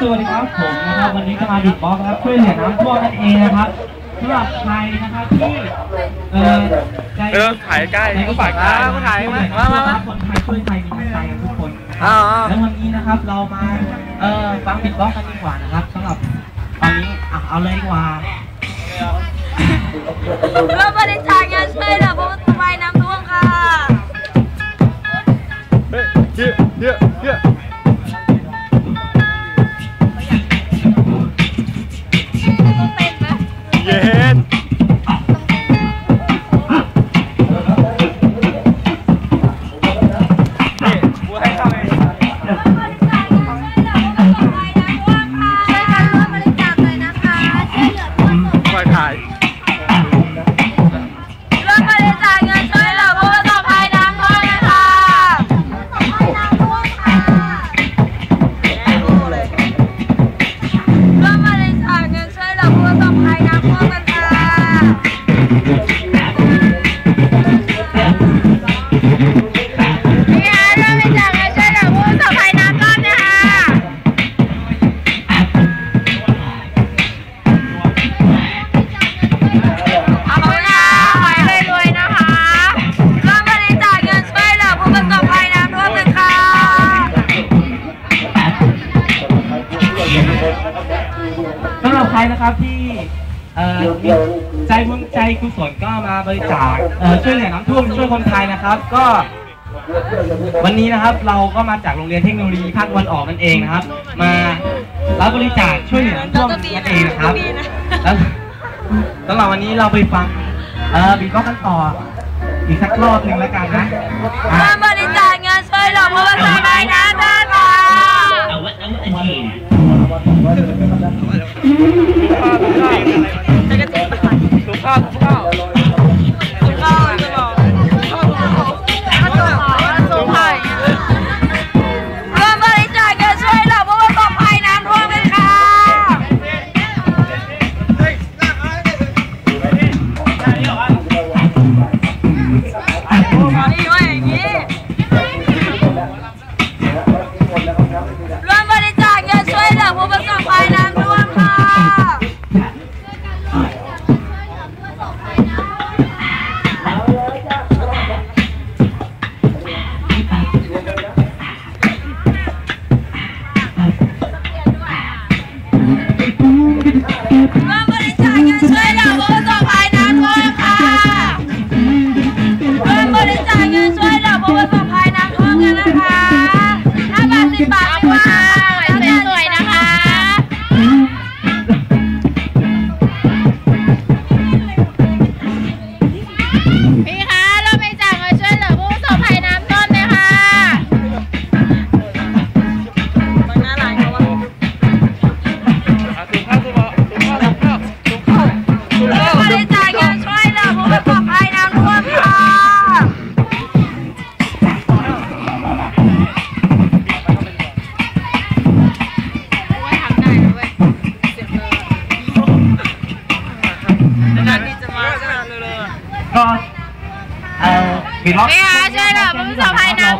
สวัสดีครับผมนะครับวันนี้ก็มาบิดบ็อกซ์นะครับช่วยเหลือน้ำท่วมนั่นเองนะครับสำหรับใครนะครับที่เอ่อใจเออถ่ายใกล้เขาฝากใกล้คนไทยมามามาคนไทยช่วยไทยมีน้ำใจกันทุกคนนะคอ้ารับวอ้าวแล้ววันนี้นะครับเรามาเอ่อฟังบิดบ็อกซ์กันดีกว่านะครับสำหรับตอนนี้อะเอาเลยดีกว่าเราบริจาคเงินช่วยเหลือ สำหรับใครนะครับที่ใจบุญใจกุศลก็มาบริจาคช่วยเหลือน้ำท่วมช่วยคนไทยนะครับ ก็ วันนี้นะครับเราก็มาจากโรงเรียนเทคโนโลยีภาควันออกนั่นเองนะครับ มารับบริจาคช่วยเหลือน้ำท่วมนั่นเองนะครับแล้วสำหรับวันนี้เราไปฟังเออบีก็กันต่ออีกสักรอบหนึ่งแล้วกันนะอะร่วมบริจาคเงินช่วยหลอผู้ประสบภัยน้ำ ท่ว ห้ ก็เอ่อบีล็อกนี่ค่ะ